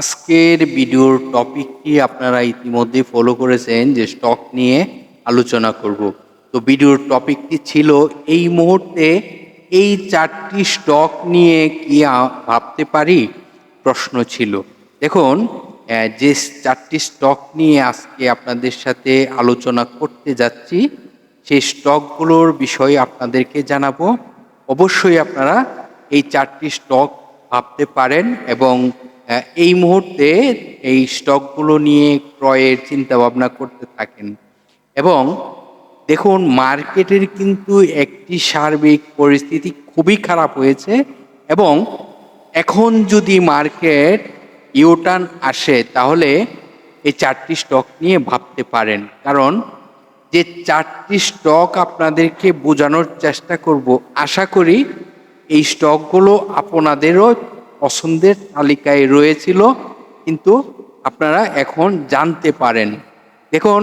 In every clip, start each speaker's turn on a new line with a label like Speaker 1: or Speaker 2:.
Speaker 1: আজকের ভিডিওর টপিকটি আপনারা ইতিমধ্যে ফলো করেছেন যে স্টক নিয়ে আলোচনা করব। তো ভিডিওর টপিকটি ছিল এই মুহূর্তে এই চারটি স্টক নিয়ে কি ভাবতে পারি? প্রশ্ন ছিল। দেখুন যে চারটি স্টক নিয়ে আজকে আপনাদের সাথে আলোচনা করতে যাচ্ছি, সেই স্টকগুলোর বিষয়ে আপনাদেরকে জানাব। অবশ্যই আপনারা এই চারটি স্টক ভাবতে পারেন এবং এই মুহূর্তে এই স্টকগুলো নিয়ে ক্রয়ের চিন্তা ভাবনা করতে থাকেন। এবং দেখুন, মার্কেটের কিন্তু একটি সার্বিক পরিস্থিতি খুবই খারাপ হয়েছে এবং এখন যদি মার্কেট ইউটার্ন আসে, তাহলে এই চারটি স্টক নিয়ে ভাবতে পারেন। কারণ যে চারটি স্টক আপনাদেরকে বোঝানোর চেষ্টা করব, আশা করি এই স্টকগুলো আপনাদেরও পছন্দের তালিকায় রয়েছিল, কিন্তু আপনারা এখন জানতে পারেন। দেখুন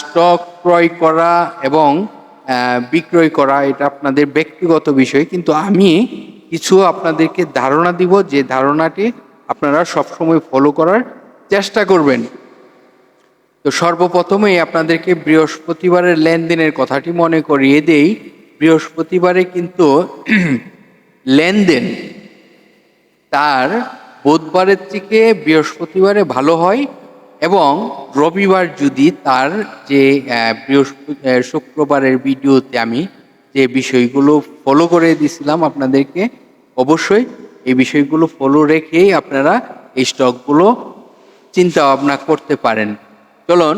Speaker 1: স্টক ক্রয় করা এবং বিক্রয় করা, এটা আপনাদের ব্যক্তিগত বিষয়, কিন্তু আমি কিছু আপনাদেরকে ধারণা দিব, যে ধারণাটি আপনারা সবসময় ফলো করার চেষ্টা করবেন। তো সর্বপ্রথমেই আপনাদেরকে বৃহস্পতিবারের লেনদেনের কথাটি মনে করিয়ে দেই। বৃহস্পতিবারে কিন্তু লেনদেন তার বুধবারের থেকে বৃহস্পতিবারে ভালো হয় এবং রবিবার যদি তার যে বৃহস্পতি শুক্রবারের ভিডিওতে আমি যে বিষয়গুলো ফলো করে দিছিলাম আপনাদেরকে, অবশ্যই এই বিষয়গুলো ফলো রেখেই আপনারা এই স্টকগুলো চিন্তা ভাবনা করতে পারেন। চলুন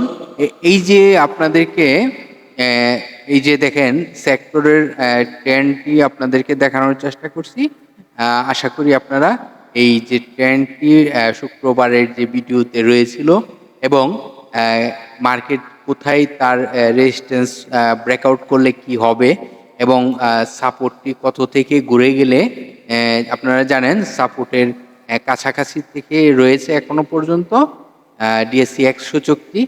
Speaker 1: এই যে আপনাদেরকে এই যে দেখেন সেক্টরের ট্রেন্ডটি আপনাদেরকে দেখানোর চেষ্টা করছি। আশা করি আপনারা এই যে ট্রেন্ডটি শুক্রবারের যে ভিডিওতে রয়েছিল এবং মার্কেট কোথায় তার রেজিস্ট্যান্স ব্রেকআউট করলে কি হবে এবং সাপোর্টটি কত থেকে ঘুরে গেলে আপনারা জানেন সাপোর্টের কাছাকাছি থেকে রয়েছে এখনও পর্যন্ত ডিএসসি এক সূচকটি।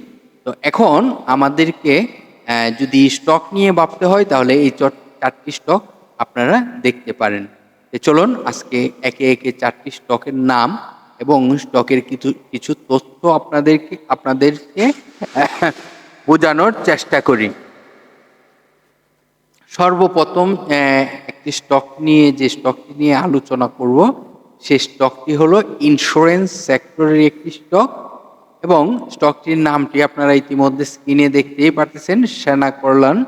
Speaker 1: তো এখন আমাদেরকে যদি স্টক নিয়ে ভাবতে হয় তাহলে এই চারটি স্টক আপনারা দেখতে পারেন। চলুন আজকে একে একে চারটি স্টকের নাম এবং স্টকের কিছু কিছু তথ্য আপনাদেরকে আপনাদেরকে বোঝানোর চেষ্টা করি। সর্বপ্রথম একটি স্টক নিয়ে, যে স্টকটি নিয়ে আলোচনা করব, সেই স্টকটি হলো ইন্স্যুরেন্স সেক্টরের একটি স্টক এবং স্টকটির নামটি আপনারা ইতিমধ্যে স্ক্রিনে দেখতেই পারতেছেন, সেনা কল্যাণ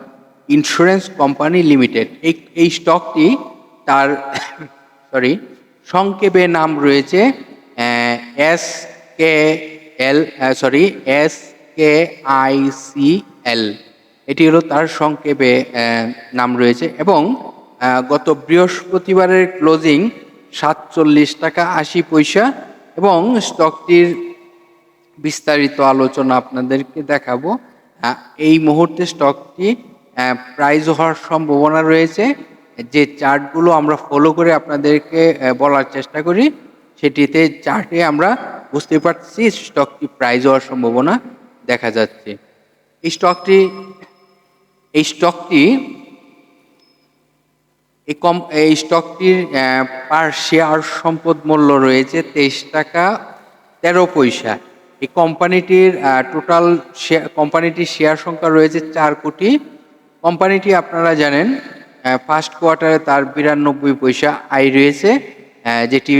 Speaker 1: ইন্স্যুরেন্স কোম্পানি লিমিটেড। এই এই স্টকটি তার সরি সংক্ষেপে নাম রয়েছে S K L sorry S K I C L. এটি হলো তার সংক্ষেপে নাম রয়েছে এবং গত বৃহস্পতিবারের ক্লোজিং সাতচল্লিশ টাকা আশি পয়সা এবং স্টকটির বিস্তারিত আলোচনা আপনাদেরকে দেখাবো। এই মুহূর্তে স্টকটি প্রাইজ হওয়ার সম্ভাবনা রয়েছে। যে চার্টগুলো আমরা ফলো করে আপনাদেরকে বলার চেষ্টা করি, সেটিতে চার্টে আমরা বুঝতে পারছি স্টকটি প্রাইজ হওয়ার সম্ভাবনা দেখা যাচ্ছে। এই স্টকটি এই স্টকটি, এই কম, এই স্টকটির পার শেয়ার সম্পদ মূল্য রয়েছে তেইশ টাকা তেরো পয়সা। এই কোম্পানিটির টোটাল শেয়ার কোম্পানিটির শেয়ার সংখ্যা রয়েছে চার কোটি। কোম্পানিটি আপনারা জানেন ফার্স্ট কোয়ার্টারে তার বিরানব্বই পয়সা আয় রয়েছে যেটি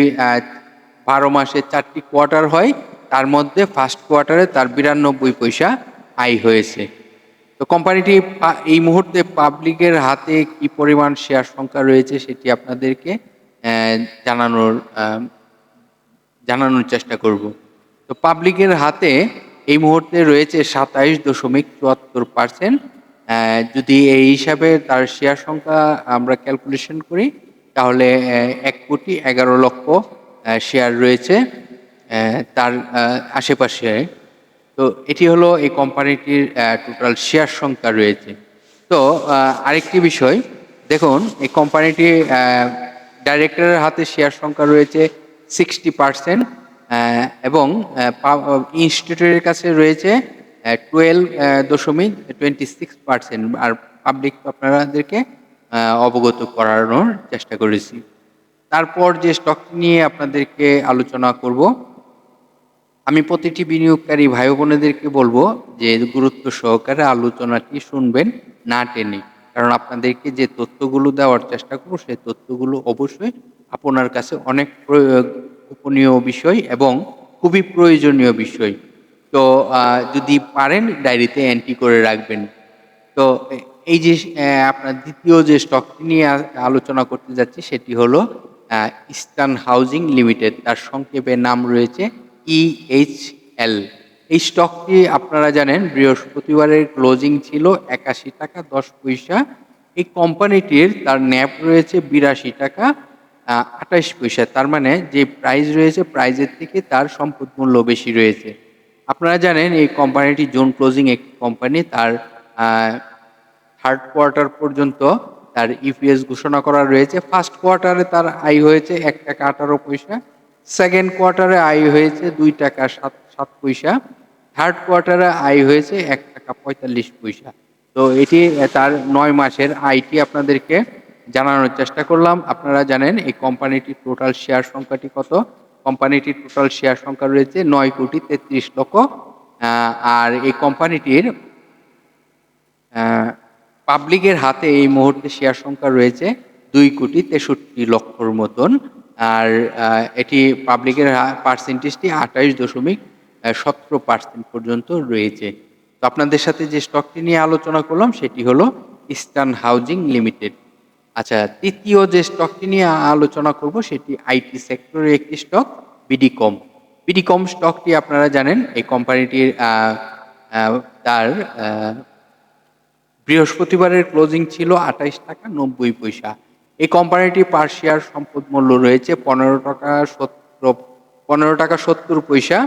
Speaker 1: বারো মাসে চারটি কোয়ার্টার হয়, তার মধ্যে ফার্স্ট কোয়ার্টারে তার বিরানব্বই পয়সা আয় হয়েছে। তো কোম্পানিটি এই মুহূর্তে পাবলিকের হাতে কি পরিমাণ শেয়ার সংখ্যা রয়েছে সেটি আপনাদেরকে জানানোর জানানোর চেষ্টা করব। তো পাবলিকের হাতে এই মুহূর্তে রয়েছে সাতাইশ দশমিক চুয়াত্তর পার্সেন্ট যদি এই হিসাবে তার শেয়ার সংখ্যা আমরা ক্যালকুলেশন করি, তাহলে এক কোটি এগারো লক্ষ শেয়ার রয়েছে তার আশেপাশে। তো এটি হলো এই কোম্পানিটির টোটাল শেয়ার সংখ্যা রয়েছে। তো আরেকটি বিষয়, দেখুন, এই কোম্পানিটি ডাইরেক্টরের হাতে শেয়ার সংখ্যা রয়েছে সিক্সটি পার্সেন্ট এবং ইনস্টিটিউটের কাছে রয়েছে টুয়েলভ দশমিক টোয়েন্টি সিক্স পার্সেন্ট আর পাবলিক আপনাদেরকে অবগত করানোর চেষ্টা করেছি। তারপর যে স্টকটি নিয়ে আপনাদেরকে আলোচনা করব, আমি প্রতিটি বিনিয়োগকারী ভাই বোনেদেরকে বলব যে গুরুত্ব সহকারে আলোচনাটি শুনবেন, না টেনে। কারণ আপনাদেরকে যে তথ্যগুলো দেওয়ার চেষ্টা করব সেই তথ্যগুলো অবশ্যই আপনার কাছে অনেক গোপনীয় বিষয় এবং খুবই প্রয়োজনীয় বিষয়। তো যদি পারেন ডায়েরিতে এন্ট্রি করে রাখবেন। তো, এই যে আপনার দ্বিতীয় যে স্টকটি নিয়ে আলোচনা করতে যাচ্ছি সেটি হলো ইস্টার্ন হাউজিং লিমিটেড তার সংক্ষেপে নাম রয়েছে ইএইচএল এই স্টকটি আপনারা জানেন, বৃহস্পতিবারের ক্লোজিং ছিল একাশি টাকা দশ পয়সা। এই কোম্পানিটির তার ন্যাপ রয়েছে বিরাশি টাকা আঠাশ পয়সা। তার মানে যে প্রাইস রয়েছে প্রাইজের থেকে তার সম্পদ মূল্য বেশি রয়েছে। আপনারা জানেন এই কোম্পানিটি জোন ক্লোজিং এক কোম্পানি, তার থার্ড কোয়ার্টার পর্যন্ত তার ইপিএস ঘোষণা করা রয়েছে। ফার্স্ট কোয়ার্টারে তার আয় হয়েছে এক টাকা আঠারো পয়সা সেকেন্ড কোয়ার্টারে আয় হয়েছে দুই টাকা সাত সাত পয়সা থার্ড কোয়ার্টারে আয় হয়েছে এক টাকা পঁয়তাল্লিশ পয়সা। তো এটি তার নয় মাসের আয়টি আপনাদেরকে জানানোর চেষ্টা করলাম। আপনারা জানেন এই কোম্পানিটির টোটাল শেয়ার সংখ্যাটি কত? কোম্পানিটির টোটাল শেয়ার সংখ্যা রয়েছে নয় কোটি তেত্রিশ লক্ষ আর এই কোম্পানিটির পাবলিকের হাতে এই মুহূর্তে শেয়ার সংখ্যা রয়েছে দুই কোটি তেষট্টি লক্ষর মতন, আর এটি পাবলিকের পার্সেন্টেজটি আঠাইশ দশমিক সতেরো পার্সেন্ট পর্যন্ত রয়েছে। তো আপনাদের সাথে যে স্টকটি নিয়ে আলোচনা করলাম, সেটি হলো ইস্টার্ন হাউজিং লিমিটেড আচ্ছা তৃতীয় যে স্টকটি নিয়ে আলোচনা করব সেটি আইটি সেক্টরের একটি স্টক বিডিকম বিডিকম স্টকটি আপনারা জানেন, এই কোম্পানিটির তার বৃহস্পতিবারের ক্লোজিং ছিল আঠাইশ টাকা নব্বই পয়সা। এই কোম্পানিটি পার শেয়ার সম্পদ মূল্য রয়েছে পনেরো টাকা সত্তর, পনেরো টাকা সত্তর পয়সা।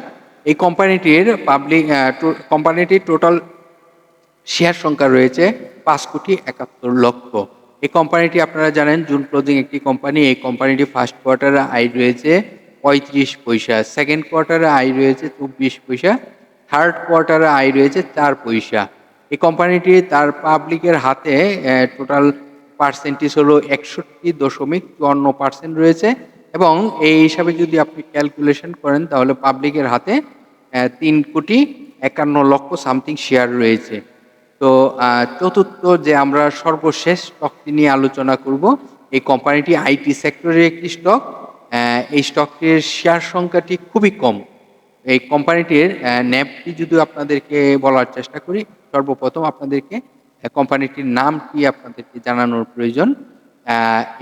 Speaker 1: এই কোম্পানিটির পাবলিক কোম্পানিটির টোটাল শেয়ার সংখ্যা রয়েছে পাঁচ কোটি একাত্তর লক্ষ। এই কোম্পানিটি আপনারা জানেন জুন ক্লোজিং একটি কোম্পানি এই কোম্পানিটি ফার্স্ট কোয়ার্টারে আয় রয়েছে পঁয়ত্রিশ পয়সা সেকেন্ড কোয়ার্টারে আয় রয়েছে চব্বিশ পয়সা থার্ড কোয়ার্টারে আয় রয়েছে চার পয়সা। এই কোম্পানিটি তার পাবলিকের হাতে টোটাল পার্সেন্টেজ হলো একষট্টি দশমিক চুয়ান্ন পার্সেন্ট রয়েছে এবং এই হিসাবে যদি আপনি ক্যালকুলেশন করেন, তাহলে পাবলিকের হাতে তিন কোটি একান্ন লক্ষ সামথিং শেয়ার রয়েছে। তো চতুর্থ যে আমরা সর্বশেষ স্টকটি নিয়ে আলোচনা করব, এই কোম্পানিটি আইটি সেক্টরের একটি স্টক এই স্টকটির শেয়ার সংখ্যাটি খুবই কম। এই কোম্পানিটির ন্যাপটি যদি আপনাদেরকে বলার চেষ্টা করি, সর্বপ্রথম আপনাদেরকে কোম্পানিটির নামটি আপনাদেরকে জানানোর প্রয়োজন।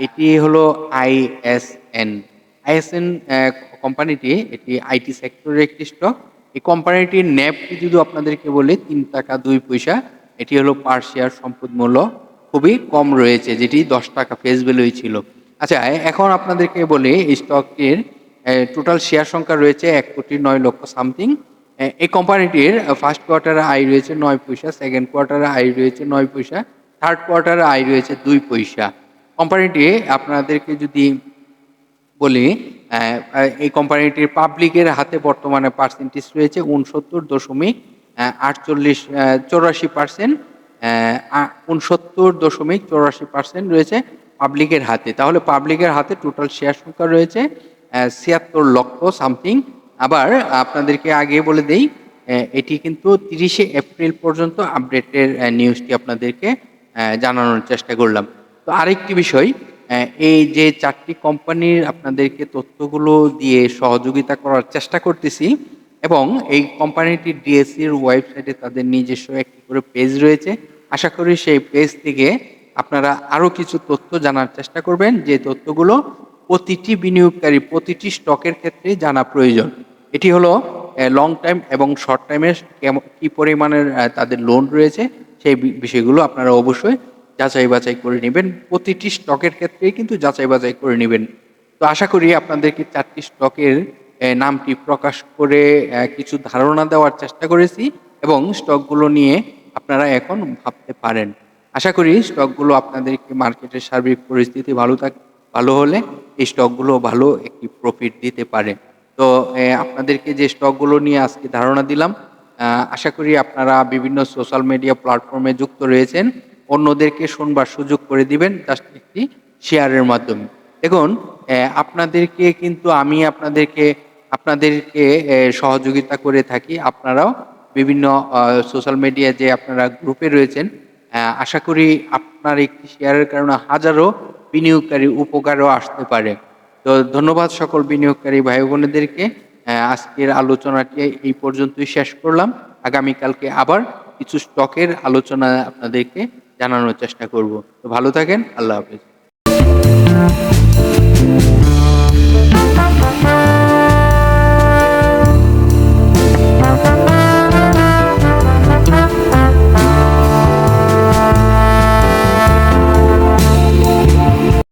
Speaker 1: এটি হলো আইএসএন আইএসএন কোম্পানিটি এটি আইটি সেক্টরের একটি স্টক এই কোম্পানিটির ন্যাপটি যদি আপনাদেরকে বলি, তিন টাকা দুই পয়সা এটি হলো পার শেয়ার সম্পদ মূল্য। খুবই কম রয়েছে, যেটি দশ টাকা ফেস ভ্যালুই ছিল। আচ্ছা এখন আপনাদেরকে বলি স্টকটির টোটাল শেয়ার সংখ্যা রয়েছে এক কোটি নয় লক্ষ সামথিং এই কোম্পানিটির ফার্স্ট কোয়ার্টারে আয় রয়েছে নয় পয়সা সেকেন্ড কোয়ার্টারে আয় রয়েছে নয় পয়সা থার্ড কোয়ার্টারে আয় রয়েছে দুই পয়সা। কোম্পানিটি আপনাদেরকে যদি বলি এই কোম্পানিটির পাবলিকের হাতে বর্তমানে পার্সেন্টেজ রয়েছে উনসত্তর দশমিক আটচল্লিশ চৌরাশি পার্সেন্ট উনসত্তর দশমিক চৌরাশি পার্সেন্ট রয়েছে পাবলিকের হাতে। তাহলে পাবলিকের হাতে টোটাল শেয়ার সংখ্যা রয়েছে ছিয়াত্তর লক্ষ সামথিং আবার আপনাদেরকে আগে বলে দেই এটি কিন্তু তিরিশে এপ্রিল পর্যন্ত আপডেটের নিউজটি আপনাদেরকে জানানোর চেষ্টা করলাম। তো আরেকটি বিষয় এই যে চারটি কোম্পানির আপনাদেরকে তথ্যগুলো দিয়ে সহযোগিতা করার চেষ্টা করতেছি এবং এই কোম্পানিটির ডিএসসির ওয়েবসাইটে তাদের নিজস্ব একটি করে পেজ রয়েছে। আশা করি সেই পেজ থেকে আপনারা আরও কিছু তথ্য জানার চেষ্টা করবেন। যে তথ্যগুলো প্রতিটি বিনিয়োগকারী প্রতিটি স্টকের ক্ষেত্রে জানা প্রয়োজন। এটি হলো লং টাইম এবং শর্ট টাইমের কি পরিমাণের তাদের লোন রয়েছে, সেই বিষয়গুলো আপনারা অবশ্যই যাচাই বাছাই করে নেবেন। প্রতিটি স্টকের ক্ষেত্রেই কিন্তু যাচাই বাছাই করে নেবেন। তো আশা করি আপনাদেরকে চারটি স্টকের নামটি প্রকাশ করে কিছু ধারণা দেওয়ার চেষ্টা করেছি এবং স্টকগুলো নিয়ে আপনারা এখন ভাবতে পারেন। আশা করি স্টকগুলো আপনাদেরকে মার্কেটের সার্বিক পরিস্থিতি ভালো থাক, ভালো হলে এই স্টকগুলো ভালো একটি প্রফিট দিতে পারে। তো আপনাদেরকে যে স্টকগুলো নিয়ে আজকে ধারণা দিলাম আশা করি আপনারা বিভিন্ন সোশ্যাল মিডিয়া প্ল্যাটফর্মে যুক্ত রয়েছেন। অন্যদেরকে শুনবার সুযোগ করে দিবেন জাস্ট একটি শেয়ারের মাধ্যমে। দেখুন আপনাদেরকে কিন্তু আমি আপনাদেরকে আপনাদেরকে সহযোগিতা করে থাকি। আপনারাও বিভিন্ন সোশ্যাল মিডিয়া যে আপনারা গ্রুপে রয়েছেন আশা করি আপনার একটি শেয়ারের কারণে হাজারো বিনিয়োগকারী উপকারও আসতে পারে। তো ধন্যবাদ সকল বিনিয়োগকারী ভাই বোনেদেরকে আজকের আলোচনাটি এই পর্যন্তই শেষ করলাম। আগামীকালকে আবার কিছু স্টকের আলোচনা আপনাদেরকে জানানোর চেষ্টা করব। তো ভালো থাকেন, আল্লাহ হাফেজ।